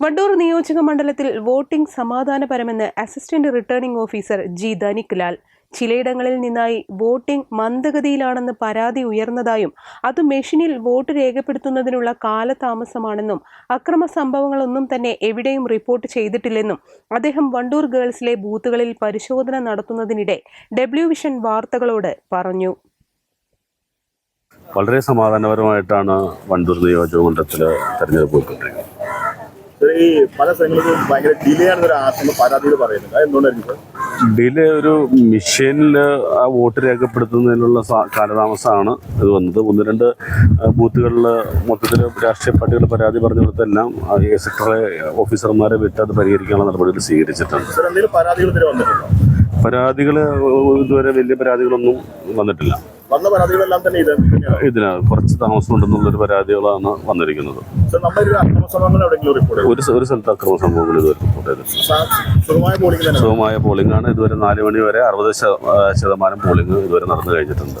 Wandoor നിയോജക മണ്ഡലത്തിൽ voting സമാധാനപരമെന്ന് assistant returning officer G Dhanik ചിലയിടങ്ങളിൽ നിന്നായി വോട്ടിംഗ് മന്ദഗതിയിലാണെന്ന് പരാതി ഉയർന്നതായും അത് മെഷീനിൽ വോട്ട് രേഖപ്പെടുത്തുന്നതിനുള്ള കാലതാമസമാണെന്നും അക്രമ സംഭവങ്ങളൊന്നും തന്നെ എവിടെയും റിപ്പോർട്ട് ചെയ്തിട്ടില്ലെന്നും അദ്ദേഹം വണ്ടൂർ ഗേൾസിലെ ബൂത്തുകളിൽ പരിശോധന നടത്തുന്നതിനിടെ ഡബ്ല്യു വിഷൻ വാർത്തകളോട് പറഞ്ഞു. വളരെ സമാധാനപരമായിട്ടാണ് വണ്ടൂർ നിയോജക മണ്ഡലത്തിൽ തെരഞ്ഞെടുപ്പ് ഈ പല സ്ഥലങ്ങളിലും ഭയങ്കര ഡിലേ ആണെന്നൊരു ആശങ്ക പരാതിയിൽ പറയുന്നത് എന്തുകൊണ്ടായിരിക്കും ഡിലേ ഒരു മെഷീനിൽ ആ വോട്ട് രേഖപ്പെടുത്തുന്നതിനുള്ള കാലതാമസമാണ് അത് വന്നത്. ഒന്ന് രണ്ട് ബൂത്തുകളിൽ മൊത്തത്തിൽ രാഷ്ട്രീയ പാർട്ടികൾ പരാതി പറഞ്ഞ കൊടുത്തെല്ലാം എ സെക്ടറെ ഓഫീസർമാരെ വിട്ട് അത് പരിഹരിക്കാനുള്ള നടപടികൾ സ്വീകരിച്ചിട്ടുണ്ട്. എന്തെങ്കിലും പരാതികൾ ഇതുവരെ വന്നിട്ടുണ്ടോ? പരാതികൾ ഇതുവരെ വലിയ പരാതികളൊന്നും വന്നിട്ടില്ല. വന്ന പരാതികളെല്ലാം തന്നെ ഇത് ഇതിന് കുറച്ച് താമസമുണ്ടെന്നുള്ളൊരു പരാതികളാണ് വന്നിരിക്കുന്നത്. ഒരു ഒരു സ്ഥലത്ത് അക്രമ സംഭവങ്ങൾ ഇതുവരെ റിപ്പോർട്ട് ചെയ്തിട്ടില്ല. സുഖമായ പോളിംഗ് ആണ്. ഇതുവരെ നാല് മണി വരെ അറുപത് ശതമാനം പോളിംഗ് ഇതുവരെ നടന്നു കഴിഞ്ഞിട്ടുണ്ട്.